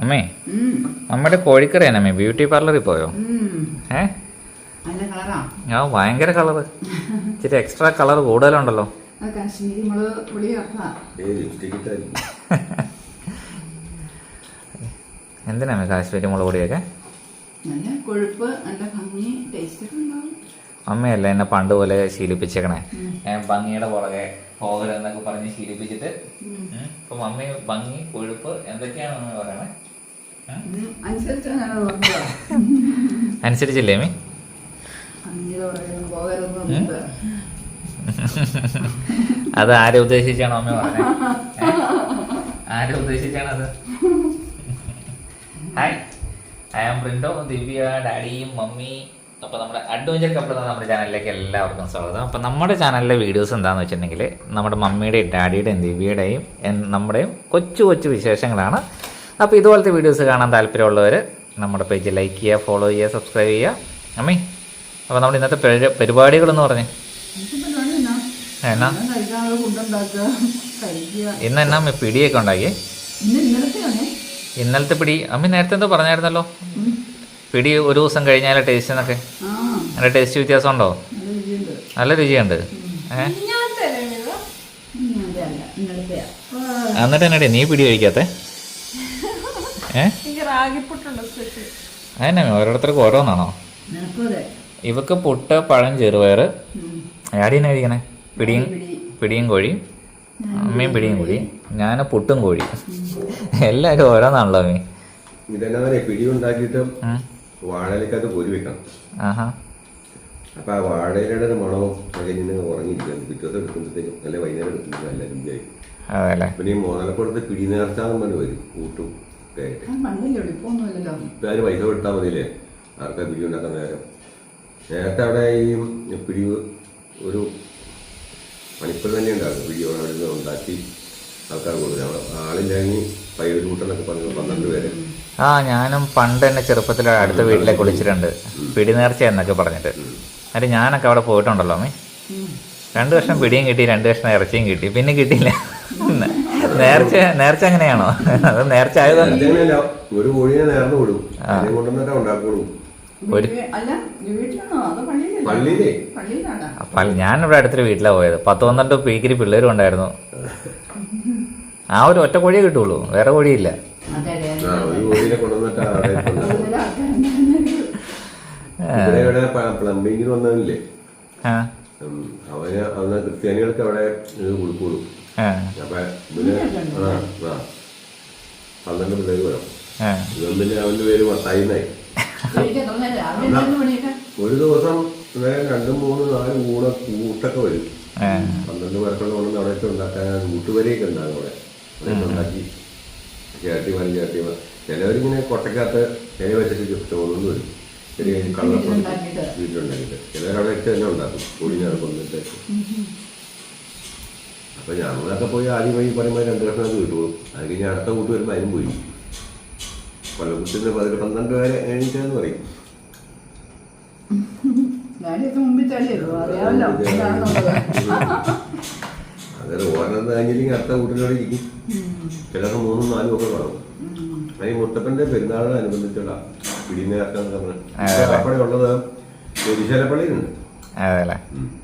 അമ്മേ. അമ്മയുടെ കോഴിക്കറിയാണ് അമ്മേ ബ്യൂട്ടി പാർലറിൽ പോയോ. ഏ? ആ ഭയങ്കര കളറ്. ഇച്ചിരി എക്സ്ട്രാ കളർ കൂടുതലുണ്ടല്ലോ. എന്തിനാ അമ്മേ കാശ്മീരി മുളക് പൊടിയൊക്കെ? നല്ല കൊഴുപ്പ് നല്ല ഭംഗി ടേസ്റ്റ് ഒക്കെ ഉണ്ടാവും. അമ്മയല്ല എന്നെ പണ്ട് പോലെ ശീലിപ്പിച്ചേക്കണേ. ഞാൻ ഭംഗിയുടെ പുറകെ പോകരുതെന്നൊക്കെ പറഞ്ഞ് ശീലിപ്പിച്ചിട്ട്. ഇപ്പൊ മമ്മി ഭംഗി കൊഴുപ്പ് എന്തൊക്കെയാണെന്ന് പറയണേ? അനുസരിച്ചില്ലേ പോകരുതെന്ന് അത് ആരെ ഉദ്ദേശിച്ചാണോ അമ്മ പറഞ്ഞത് ആരെ ഉദ്ദേശിച്ചാണ് അത്? Hi I am Brindo Divya ഡാഡിയും മമ്മി അപ്പോൾ നമ്മുടെ അഡ്വഞ്ചർ കപ്പിൾ എന്ന നമ്മുടെ ചാനലിലേക്ക് എല്ലാവർക്കും സ്വാഗതം. അപ്പോൾ നമ്മുടെ ചാനലിലെ വീഡിയോസ് എന്താണെന്ന് വെച്ചിട്ടുണ്ടെങ്കിൽ നമ്മുടെ മമ്മിയുടെയും ഡാഡിയുടെയും ദിവ്യയുടെയും നമ്മുടെയും കൊച്ചു കൊച്ചു വിശേഷങ്ങളാണ്. അപ്പോൾ ഇതുപോലത്തെ വീഡിയോസ് കാണാൻ താല്പര്യമുള്ളവർ നമ്മുടെ പേജ് ലൈക്ക് ചെയ്യുക ഫോളോ ചെയ്യുക സബ്സ്ക്രൈബ് ചെയ്യുക. അമ്മേ അപ്പോൾ നമ്മുടെ ഇന്നത്തെ പരി- പരിപാടികളെന്ന് പറഞ്ഞേ. എന്നാ? ഇന്ന് എന്നാ പിടിയൊക്കെ ഉണ്ടാക്കിയേ? ഇന്നലത്തെ പിടി. അമ്മ നേരത്തെ എന്തോ പറഞ്ഞായിരുന്നല്ലോ. പിടി ഒരു ദിവസം കഴിഞ്ഞാലേ ടേസ്റ്റ് എന്നൊക്കെ? ആ. നല്ല ടേസ്റ്റ് വ്യത്യാസം ഉണ്ടോ നല്ല രുചിയുണ്ട്. എന്നിട്ട് എന്നടേ നീ പിടി കഴിക്കാത്തേ? അതന്നെ ഓരോരുത്തർക്കും ഓരോന്നാണോ? ഇവക്ക് പുട്ട് പഴം ചെറുപയർ. ആടിയെന്നെ കഴിക്കണേ? പിടിയും പിടിയും. കോഴി അമ്മയും പിടിയും കോഴി ഞാൻ പുട്ടും കോഴി എല്ലാവരും ഓരോന്നാണല്ലോ അമ്മീ പിടി ഉണ്ടാക്കിയിട്ട്. വാഴയിലേക്കകത്ത് പൊരി വെക്കണം. ആഹാ. അപ്പൊ ആ വാഴയിലയുടെ മണവും കഴിഞ്ഞ ഉറങ്ങിയിരിക്കുന്നു പിറ്റേ ദിവസം എടുക്കുമ്പോഴത്തേക്കും അല്ലെ വൈകുന്നേരം എടുക്കുമ്പോൾ നല്ല രുചിയായി. അതെ അല്ലേ പിന്നെ ഈ മോതലക്കുളത്ത് പിടി നേർച്ചാന്ന് പറഞ്ഞു വരും കൂട്ടും ഒക്കെ ആയിട്ട്. ഇപ്പൊ അതിന് പൈസ കൊടുത്താൽ മതിയില്ലേ? ആർക്കാ പിടി ഉണ്ടാക്കാൻ നേരം? നേരത്തെ അവിടെ ഈ പിടി ഒരു മണിപ്പൂർ തന്നെ ഉണ്ടാകും പിടി അവിടെ ഉണ്ടാക്കി ആൾക്കാർ കൊടുക്കും. അവിടെ ആളില്ലെങ്കിൽ പയ്യൊരു കൂട്ടെന്നൊക്കെ പറഞ്ഞു പന്ത്രണ്ട് പേര്. ആ ഞാനും പണ്ട് എന്നെ ചെറുപ്പത്തിൽ അടുത്ത വീട്ടിലേക്ക് വിളിച്ചിട്ടുണ്ട് പിടി നേർച്ച എന്നൊക്കെ പറഞ്ഞിട്ട്. എന്നിട്ട് ഞാനൊക്കെ അവിടെ പോയിട്ടുണ്ടല്ലോ അമ്മേ. രണ്ടു വർഷം പിടിയും കിട്ടി രണ്ടു വർഷം ഇറച്ചിയും കിട്ടി. പിന്നെ കിട്ടിയില്ല. നേർച്ച നേർച്ച അങ്ങനെയാണോ അത് നേർച്ച ആയതാണ് ഒരു കോഴിയെ നേർന്നു വിടും. അതിനെ കൊണ്ടുവന്നിട്ടാ ഉണ്ടാക്കുള്ളൂ. ഞാനിവിടെ അടുത്തൊരു വീട്ടിലാണ് പോയത്. പത്ത് പന്ത്രണ്ട് പീക്കിരി പിള്ളേരും ഉണ്ടായിരുന്നു. ആ ഒരു ഒറ്റ കോഴിയെ കിട്ടുള്ളൂ വേറെ കോഴിയില്ല. പ്ലംബിങ്ങിന് ഉം, അവന് അന്ന് ക്രിസ്ത്യാനികൾക്ക് അവിടെ ഇത് കൊടുക്കുള്ളൂ. ആ. അപ്പൊ ഇവന് ആ ആ. പന്ത്രണ്ട് പിള്ളേര് വരാം അവന്റെ പേര് മത്തായിന്നായി? ഒരു ദിവസം രണ്ടും മൂന്നും നാല് കൂടെ കൂട്ടൊക്കെ വരും. പന്ത്രണ്ട് പേർക്കുള്ള കൊണ്ട് അവിടെ ഉണ്ടാക്കാൻ കൂട്ടുവരെയൊക്കെ ഉണ്ടാകും അവിടെ. ഉണ്ടാക്കി ചേട്ടി മാറി ചേട്ടി ചിലവരിങ്ങനെ കൊട്ടക്കകത്ത് ഇല വെച്ചിട്ട് ചോന്നു വരും. ചെറിയ കള്ളപ്പൊടി വീട്ടിലുണ്ടാക്കിയിട്ട്. ചിലവരവിടെ വെച്ച് തന്നെ ഉണ്ടാക്കും. കൂടിഞ്ഞാണ് കൊണ്ടിട്ട്. അപ്പൊ ഞങ്ങളൊക്കെ പോയി ആദ്യം പോയി പറയുമ്പോൾ രണ്ട് കഷ്ണം കിട്ടുള്ളൂ അത് കഴിഞ്ഞ് അടുത്ത കൂട്ട് വരുമ്പോൾ അതിനും പോയി. കൊല്ലക്കുട്ടിന് പതിനെട്ട് പന്ത്രണ്ട് പേരെ എണീറ്റാന്ന് പറയും. ഞാനിത് മുമ്പിൽ തന്നെ അറിയാമല്ലോ. അതായത് ഓരോന്നായെങ്കിലും അടുത്ത കൂട്ടിനോട് ഇരിക്കും. ചിലർക്ക് മൂന്നും നാലും ഒക്കെ കാണും. അതിന് മുത്തപ്പന്റെ പെരുന്നാളിനനുബന്ധിച്ചുള്ള പിടിനേർക്കം അതെ. അവിടെ ഉള്ളത് ശരിശാലപ്പള്ളിയിലുണ്ട് അതെ അല്ലേ? ഉം.